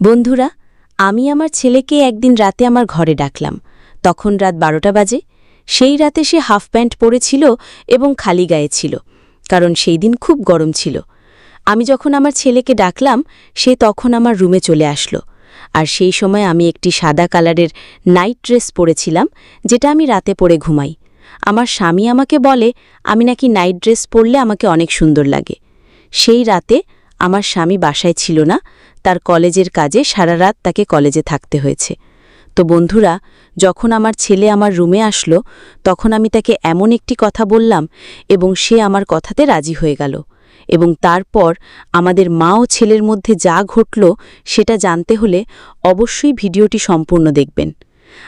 বন্ধুরা, আমি আমার ছেলেকে একদিন রাতে আমার ঘরে ডাকলাম। তখন রাত বারোটা বাজে। সেই রাতে সে হাফ প্যান্ট পরেছিল এবং খালি গায়ে ছিল, কারণ সেই দিন খুব গরম ছিল। আমি যখন আমার ছেলেকে ডাকলাম, সে তখন আমার রুমে চলে আসলো। আর সেই সময় আমি একটি সাদা কালারের নাইট ড্রেস পরেছিলাম, যেটা আমি রাতে পরে ঘুমাই। আমার স্বামী আমাকে বলে, আমি নাকি নাইট ড্রেস পরলে আমাকে অনেক সুন্দর লাগে। সেই রাতে আমার স্বামী বাসায় ছিল না, তার কলেজের কাজে সারা রাত তাকে কলেজে থাকতে হয়েছে। তো বন্ধুরা, যখন আমার ছেলে আমার রুমে আসলো, তখন আমি তাকে এমন একটি কথা বললাম এবং সে আমার কথাতে রাজি হয়ে গেল এবং তারপর আমাদের মা ও ছেলের মধ্যে যা ঘটল সেটা জানতে হলে অবশ্যই ভিডিওটি সম্পূর্ণ দেখবেন।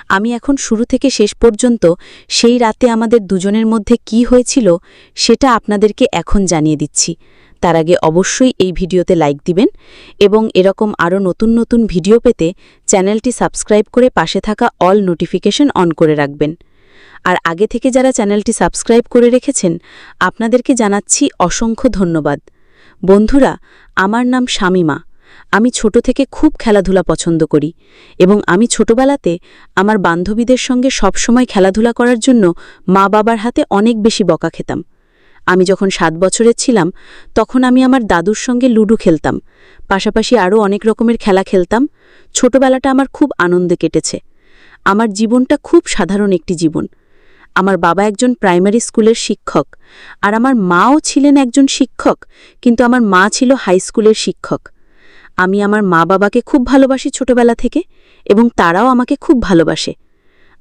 আমি এখন শুরু থেকে শেষ পর্যন্ত সেই রাতে আমাদের দুজনের মধ্যে কি হয়েছিল সেটা আপনাদেরকে এখন জানিয়ে দিচ্ছি। তার আগে অবশ্যই এই ভিডিওতে লাইক দিবেন এবং এরকম আরও নতুন নতুন ভিডিও পেতে চ্যানেলটি সাবস্ক্রাইব করে পাশে থাকা অল নোটিফিকেশন অন করে রাখবেন। আর আগে থেকে যারা চ্যানেলটি সাবস্ক্রাইব করে রেখেছেন, আপনাদেরকে জানাচ্ছি অসংখ্য ধন্যবাদ। বন্ধুরা, আমার নাম শামিমা। আমি ছোট থেকে খুব খেলাধুলা পছন্দ করি এবং আমি ছোটবেলাতে আমার বান্ধবীদের সঙ্গে সবসময় খেলাধুলা করার জন্য মা বাবার হাতে অনেক বেশি বকা খেতাম। আমি যখন সাত বছরের ছিলাম, তখন আমি আমার দাদুর সঙ্গে লুডো খেলতাম। পাশাপাশি আরও অনেক রকমের খেলা খেলতাম। ছোটবেলাটা আমার খুব আনন্দে কেটেছে। আমার জীবনটা খুব সাধারণ একটি জীবন। আমার বাবা একজন প্রাইমারি স্কুলের শিক্ষক, আর আমার মাও ছিলেন একজন শিক্ষক, কিন্তু আমার মা ছিল হাই স্কুলের শিক্ষক। আমি আমার মা বাবাকে খুব ভালোবাসি ছোটবেলা থেকে, এবং তারাও আমাকে খুব ভালোবাসে।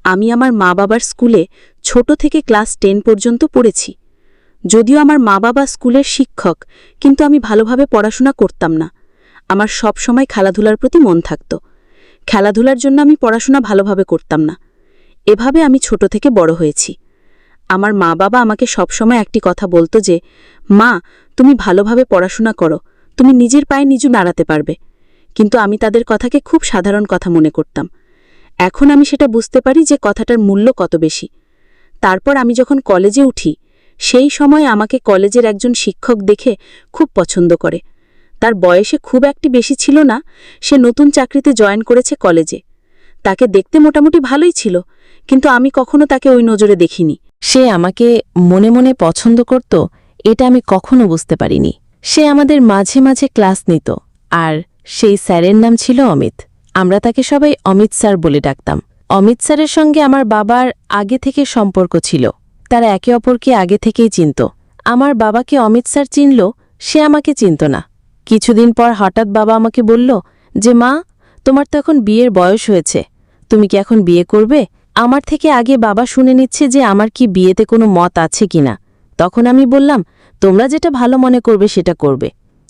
আমি আমার মা বাবার স্কুলে ছোট থেকে ক্লাস টেন পর্যন্ত পড়েছি। যদিও আমার মা বাবা স্কুলের শিক্ষক, কিন্তু আমি ভালোভাবে পড়াশোনা করতাম না। আমার সব সময় খেলাধুলার প্রতি মন থাকত। খেলাধুলার জন্য আমি পড়াশোনা ভালোভাবে করতাম না। এভাবে আমি ছোট থেকে বড় হয়েছি। আমার মা বাবা আমাকে সবসময় একটি কথা বলতো যে, মা, তুমি ভালোভাবে পড়াশোনা করো। তুমি নিজের পায়ে নিজু নাড়াতে পারবে। কিন্তু আমি তাদের কথাকে খুব সাধারণ কথা মনে করতাম। এখন আমি সেটা বুঝতে পারি যে কথাটার মূল্য কত বেশি। তারপর আমি যখন কলেজে উঠি সেই সময় আমাকে কলেজের একজন শিক্ষক দেখে খুব পছন্দ করে। তার বয়সে খুব একটি বেশি ছিল না, সে নতুন চাকরিতে জয়েন করেছে কলেজে। তাকে দেখতে মোটামুটি ভালোই ছিল, কিন্তু আমি কখনো তাকে ওই নজরে দেখিনি। সে আমাকে মনে মনে পছন্দ করত, এটা আমি কখনো বুঝতে পারিনি। সে আমাদের মাঝে মাঝে ক্লাস নিত, আর সেই স্যারের নাম ছিল অমিত। আমরা তাকে সবাই অমিত স্যার বলে ডাকতাম। অমিত স্যারের সঙ্গে আমার বাবার আগে থেকে সম্পর্ক ছিল। তারা একে অপরকে আগে থেকেই চিনত। আমার বাবাকে অমিত স্যার চিনল, সে আমাকে চিনত না। কিছুদিন পর হঠাৎ বাবা আমাকে বলল যে, মা, তোমার তো এখন বিয়ের বয়স হয়েছে। তুমি কি এখন বিয়ে করবে? আমার থেকে আগে বাবা শুনে নিচ্ছে যে আমার কি বিয়েতে কোনো মত আছে কিনা তখন আমি বললাম, তোমরা যেটা ভালো মনে করবে সেটা করবে।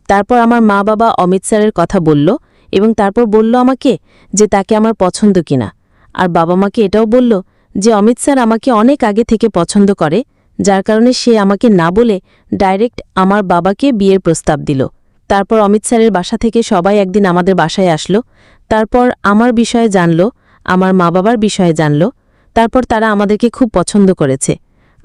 তারপর আমার মা বাবা অমিত স্যারের কথা বলল এবং তারপর বলল আমাকে যে, তাকে আমার পছন্দ কিনা আর বাবা মাকে এটাও বলল যে অমিত স্যার আমাকে অনেক আগে থেকে পছন্দ করে, যার কারণে সে আমাকে না বলে ডাইরেক্ট আমার বাবাকে বিয়ের প্রস্তাব দিল। তারপর অমিত স্যারের বাসা থেকে সবাই একদিন আমাদের বাসায় আসলো। তারপর আমার বিষয়ে জানল, আমার মা বাবার বিষয়ে জানল। তারপর তারা আমাদেরকে খুব পছন্দ করেছে।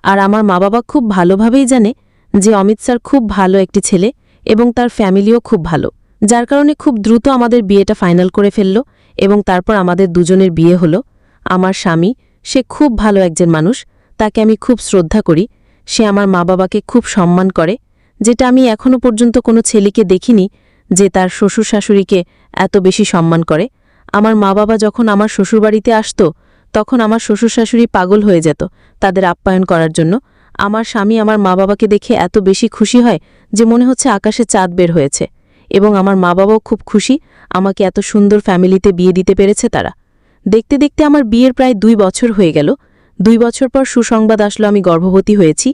আর আমার মা বাবা খুব ভালোভাবেই জানে যে অমিত স্যার খুব ভালো একটি ছেলে এবং তার ফ্যামিলিও খুব ভালো। যার কারণে খুব দ্রুত আমাদের বিয়েটা ফাইনাল করে ফেলল এবং তারপর আমাদের দুজনের বিয়ে হলো। আমার স্বামী সে খুব ভালো একজন মানুষ, তাকে আমি খুব শ্রদ্ধা করি, সে আমার মা বাবাকে খুব সম্মান করে, যেটা আমি এখনও পর্যন্ত কোনো ছেলেকে দেখিনি যে তার শ্বশুর শাশুড়িকে এত বেশি সম্মান করে। আমার মা বাবা যখন আমার শ্বশুরবাড়িতে আসত, তখন আমার শ্বশুর শাশুড়ি পাগল হয়ে যেত তাদের আপ্যায়ন করার জন্য। আমার স্বামী আমার মা বাবাকে দেখে এত বেশি খুশি হয় যে মনে হচ্ছে আকাশে চাঁদ বের হয়েছে। এবং আমার মা বাবাও খুব খুশি, আমাকে এত সুন্দর ফ্যামিলিতে বিয়ে দিতে পেরেছে তারা। দেখতে দেখতে আমার বিয়ের প্রায় দুই বছর হয়ে গেল। দুই বছর পর সুসংবাদ আসলো আমি গর্ভবতী হয়েছি।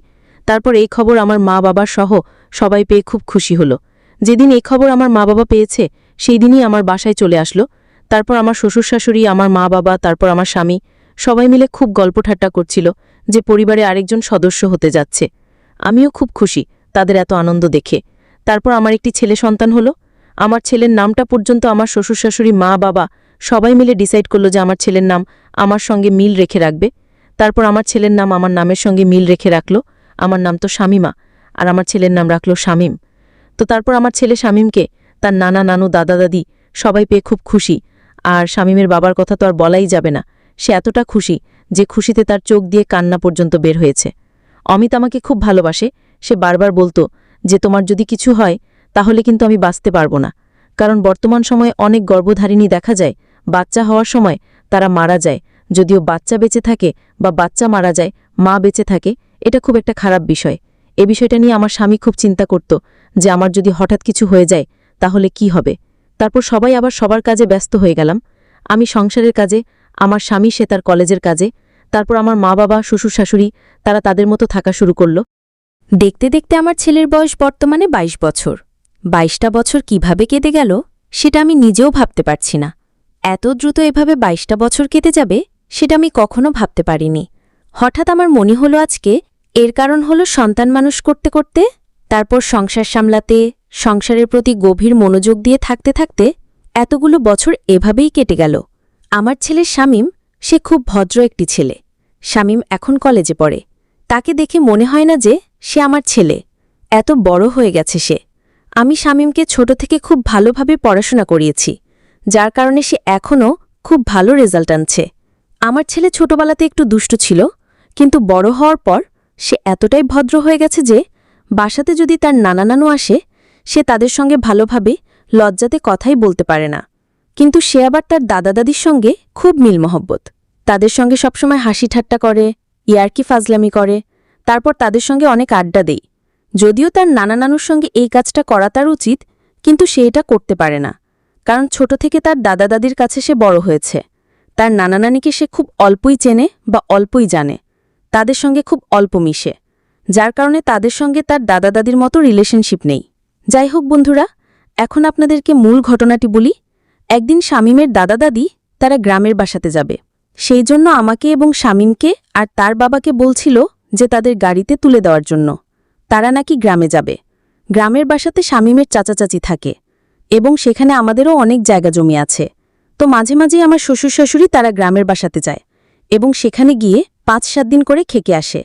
তারপর এই খবর আমার মা বাবার সহ সবাই পেয়ে খুব খুশি হলো। যেদিন এই খবর আমার মা বাবা পেয়েছে, সেই দিনই আমার বাসায় চলে আসলো। তারপর আমার শ্বশুর শাশুড়ি আমার মা বাবা, তারপর আমার স্বামী, সবাই মিলে খুব গল্প ঠাট্টা করছিল যে পরিবারে আরেকজন সদস্য হতে যাচ্ছে। আমিও খুব খুশি, তাদের এত আনন্দ দেখে। তারপর আমার একটি ছেলে সন্তান হলো। আমার ছেলের নামটা পর্যন্ত আমার শ্বশুর শাশুড়ি মা বাবা সবাই মিলে ডিসাইড করল যে আমার ছেলের নাম আমার সঙ্গে মিল রেখে রাখবে। তারপর আমার ছেলের নাম আমার নামের সঙ্গে মিল রেখে রাখল। আমার নাম তো শামিমা, আর আমার ছেলের নাম রাখল শামিম। তো তারপর আমার ছেলে শামিমকে তার নানা নানু দাদা দাদি সবাই পেয়ে খুব খুশি। আর শামীমের বাবার কথা তো আর বলাই যাবে না। সে এতটা খুশি যে খুশিতে তার চোখ দিয়ে কান্না পর্যন্ত বের হয়েছে। অমিত আমাকে খুব ভালোবাসে। সে বারবার বলতো যে, তোমার যদি কিছু হয়, তাহলে কিন্তু আমি বাঁচতে পারব না। কারণ বর্তমান সময়ে অনেক গর্ভধারিণী দেখা যায় বাচ্চা হওয়ার সময় তারা মারা যায়। যদিও বাচ্চা বেঁচে থাকে বা বাচ্চা মারা যায়, মা বেঁচে থাকে, এটা খুব একটা খারাপ বিষয়। এ বিষয়টা নিয়ে আমার স্বামী খুব চিন্তা করত যে আমার যদি হঠাৎ কিছু হয়ে যায়, তাহলে কি হবে? তারপর সবাই আবার সবার কাজে ব্যস্ত হয়ে গেলাম। আমি সংসারের কাজে, আমার স্বামী সে তার কলেজের কাজে, তারপর আমার মা বাবা, শ্বশুর শাশুড়ি, তারা তাদের মতো থাকা শুরু করল। দেখতে দেখতে আমার ছেলের বয়স বর্তমানে ২২ বছর। বাইশটা বছর কীভাবে কেটে গেল, সেটা আমি নিজেও ভাবতে পারছি না। এত দ্রুত এভাবে বাইশটা বছর কেটে যাবে, সেটা আমি কখনো ভাবতে পারিনি। হঠাৎ আমার মনে হলো আজকে এর কারণ হলো সন্তান মানুষ করতে করতে, তারপর সংসার সামলাতে, সংসারের প্রতি গভীর মনোযোগ দিয়ে থাকতে থাকতে এতগুলো বছর এভাবেই কেটে গেল। আমার ছেলে শামীম, সে খুব ভদ্র একটি ছেলে। শামীম এখন কলেজে পড়ে। তাকে দেখে মনে হয় না যে সে আমার ছেলে। এত বড় হয়ে গেছে সে। আমি শামীমকে ছোট থেকে খুব ভালোভাবে পড়াশোনা করিয়েছি। যার কারণে সে এখনও খুব ভালো রেজাল্ট আনছে। আমার ছেলে ছোটবেলাতে একটু দুষ্ট ছিল, কিন্তু বড় হওয়ার পর সে এতটাই ভদ্র হয়ে গেছে যে বাসাতে যদি তার নানা নানু আসে, সে তাদের সঙ্গে ভালোভাবে লজ্জাতে কথাই বলতে পারে না। কিন্তু সে আবার তার দাদা দাদির সঙ্গে খুব মিল মহব্বত। তাদের সঙ্গে সবসময় হাসি ঠাট্টা করে, ইয়ার্কি ফাজলামি করে, তারপর তাদের সঙ্গে অনেক আড্ডা দেই। যদিও তার নানা নানুর সঙ্গে এই কাজটা করা তার উচিত, কিন্তু সে এটা করতে পারে না। কারণ ছোট থেকে তার দাদা দাদির কাছে সে বড় হয়েছে। তার নানা নানিকে সে খুব অল্পই চেনে বা অল্পই জানে। তাদের সঙ্গে খুব অল্প মিশে। যার কারণে তাদের সঙ্গে তার দাদা দাদির মতো রিলেশনশিপ নেই। যাই হোক বন্ধুরা, এখন আপনাদেরকে মূল ঘটনাটি বলি। একদিন শামীমের দাদা দাদি তারা গ্রামের বাসাতে যাবে। সেই জন্য আমাকে এবং শামীমকে আর তার বাবাকে বলছিল যে তাদের গাড়িতে তুলে দেওয়ার জন্য। তারা নাকি গ্রামে যাবে। গ্রামের বাসাতে শামীমের চাচাচাচি থাকে। এবং সেখানে আমাদেরও অনেক জায়গা জমি আছে। তো মাঝে মাঝে আমার শ্বশুর শাশুড়ি তারা গ্রামের বাসাতে যায় এবং সেখানে গিয়ে পাঁচ সাত দিন করে খেকে আসে।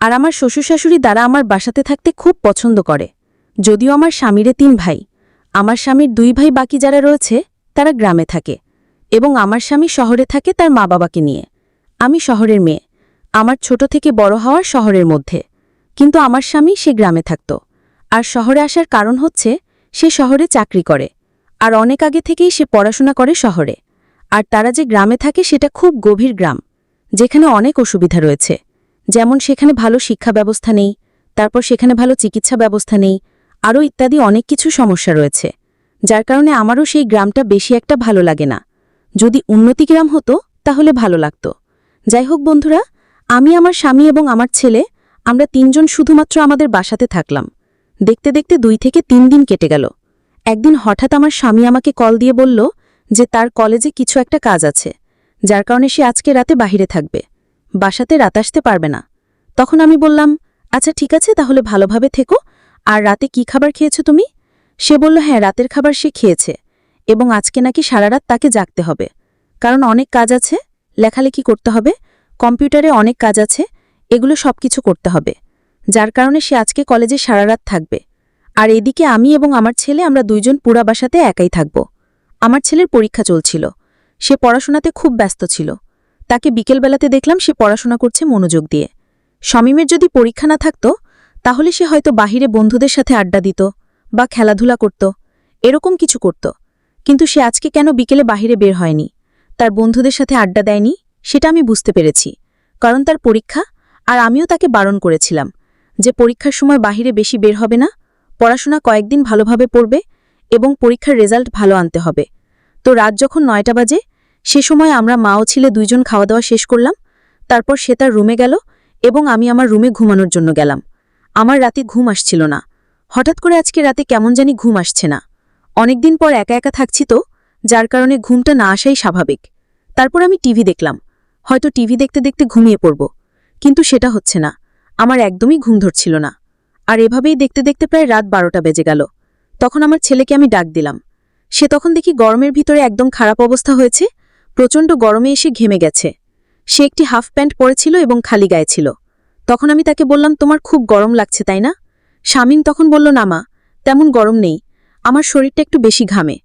আর আমার শ্বশুর শাশুড়ি দ্বারা আমার বাসাতে থাকতে খুব পছন্দ করে। যদিও আমার স্বামীরে তিন ভাই। আমার স্বামীর দুই ভাই বাকি যারা রয়েছে, তারা গ্রামে থাকে এবং আমার স্বামী শহরে থাকে তার মা বাবাকে নিয়ে। আমি শহরের মেয়ে। আমার ছোট থেকে বড় হওয়ার শহরের মধ্যে। কিন্তু আমার স্বামী সে গ্রামে থাকত। আর শহরে আসার কারণ হচ্ছে সে শহরে চাকরি করে, আর অনেক আগে থেকেই সে পড়াশোনা করে শহরে। আর তারা যে গ্রামে থাকে সেটা খুব গভীর গ্রাম, যেখানে অনেক অসুবিধা রয়েছে। যেমন সেখানে ভালো শিক্ষা ব্যবস্থা নেই, তারপর সেখানে ভালো চিকিৎসা ব্যবস্থা নেই, আরও ইত্যাদি অনেক কিছু সমস্যা রয়েছে। যার কারণে আমারও সেই গ্রামটা বেশি একটা ভালো লাগে না। যদি উন্নতি গ্রাম হতো, তাহলে ভালো লাগত। যাই হোক বন্ধুরা, আমি আমার স্বামী এবং আমার ছেলে, আমরা তিনজন শুধুমাত্র আমাদের বাসাতে থাকলাম। দেখতে দেখতে দুই থেকে তিন দিন কেটে গেল। একদিন হঠাৎ আমার স্বামী আমাকে কল দিয়ে বলল যে তার কলেজে কিছু একটা কাজ আছে, যার কারণে সে আজকে রাতে বাহিরে থাকবে। বাসাতে রাত আসতে পারবে না। তখন আমি বললাম আচ্ছা ঠিক আছে, তাহলে ভালোভাবে থেকো। আর রাতে কি খাবার খেয়েছো তুমি? সে বলল হ্যাঁ রাতের খাবার সে খেয়েছে এবং আজকে নাকি সারা রাত তাকে জাগতে হবে। কারণ অনেক কাজ আছে, লেখালেখি করতে হবে, কম্পিউটারে অনেক কাজ আছে, এগুলো সব কিছু করতে হবে। যার কারণে সে আজকে কলেজে সারা রাত থাকবে। আর এদিকে আমি এবং আমার ছেলে আমরা দুইজন পুরা বাসাতে একাই থাকব। আমার ছেলের পরীক্ষা চলছিল। সে পড়াশোনাতে খুব ব্যস্ত ছিল। তাকে বিকেলবেলাতে দেখলাম সে পড়াশোনা করছে মনোযোগ দিয়ে। শমীমের যদি পরীক্ষা না থাকত, তাহলে সে হয়তো বাহিরে বন্ধুদের সাথে আড্ডা দিত বা খেলাধুলা করত। এরকম কিছু করত। কিন্তু সে আজকে কেন বিকেলে বাহিরে বের হয়নি? তার বন্ধুদের সাথে আড্ডা দেয়নি? সেটা আমি বুঝতে পেরেছি। কারণ তার পরীক্ষা আর আমিও তাকে বারণ করেছিলাম। যে পরীক্ষার সময় বাহিরে বেশি বের হবে না, পড়াশোনা কয়েকদিন ভালোভাবে পড়বে এবং পরীক্ষার রেজাল্ট ভালো আনতে হবে। তো রাত যখন নয়টা বাজে, সে সময় আমরা মা ও ছেলে দুইজন খাওয়া দাওয়া শেষ করলাম, তারপর সে তার রুমে গেল এবং আমি আমার রুমে ঘুমানোর জন্য গেলাম। আমার রাতে ঘুম আসছিল না। হঠাৎ করে আজকে রাতে কেমন জানি ঘুম আসছে না। অনেকদিন পর একা একা থাকছি তো, যার কারণে ঘুমটা না আসাই স্বাভাবিক। তারপর আমি টিভি দেখলাম। হয়তো টিভি দেখতে দেখতে ঘুমিয়ে পড়ব। কিন্তু সেটা হচ্ছে না। আমার একদমই ঘুম ধরছিল না। আর এভাবেই দেখতে দেখতে প্রায় রাত বারোটা বেজে গেল। তখন আমার ছেলেকে আমি ডাক দিলাম। সে তখন দেখি গরমের ভিতরে একদম খারাপ অবস্থা হয়েছে, প্রচণ্ড গরমে এসে ঘেমে গেছে। সে একটি হাফ প্যান্ট পরেছিল এবং খালি গায়ে ছিল। তখন আমি তাকে বললাম, তোমার খুব গরম লাগছে, তাই না? শামিন তখন বলল, না মা, তেমন গরম নেই। আমার শরীরটা একটু বেশি ঘামে।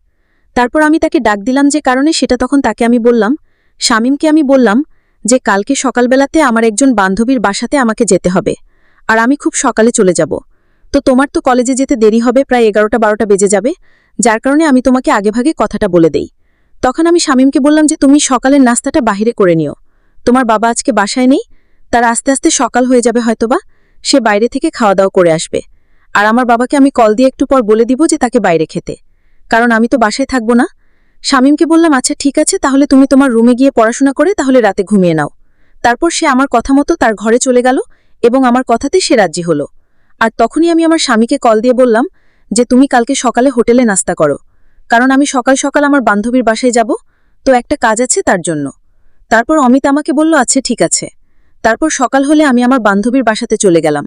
তারপর আমি তাকে ডাক দিলাম যে কারণে সেটা তখন তাকে আমি বললাম। শামীমকে আমি বললাম যে কালকে সকালবেলাতে আমার একজন বান্ধবীর বাসাতে আমাকে যেতে হবে। আর আমি খুব সকালে চলে যাব। তো তোমার তো কলেজে যেতে দেরি হবে, প্রায় এগারোটা বারোটা বেজে যাবে। যার কারণে আমি তোমাকে আগেভাগে কথাটা বলে দেই। তখন আমি শামীমকে বললাম যে, তুমি সকালের নাস্তাটা বাহিরে করে নিও। তোমার বাবা আজকে বাসায় নেই, তার আস্তে আস্তে সকাল হয়ে যাবে হয়তোবা। সে বাইরে থেকে খাওয়া দাওয়া করে আসবে। আর আমার বাবাকে আমি কল দিয়ে একটু পর বলে দিব যে, তাকে বাইরে খেতে। কারণ আমি তো বাসায় থাকব না। শামীমকে বললাম আচ্ছা ঠিক আছে, তাহলে তুমি তোমার রুমে গিয়ে পড়াশোনা করে তাহলে রাতে ঘুমিয়ে নাও। তারপর সে আমার কথা মতো তার ঘরে চলে গেল এবং আমার কথাতেই সে রাজি হলো। আর তখনই আমি আমার স্বামীকে কল দিয়ে বললাম যে, তুমি কালকে সকালে হোটেলে নাস্তা করো। কারণ আমি সকাল সকাল আমার বান্ধবীর বাসায় যাব, তো একটা কাজ আছে তার জন্য। তারপর অমিত আমাকে বলল আছে ঠিক আছে। তারপর সকাল হলে আমি আমার বান্ধবীর বাসাতে চলে গেলাম।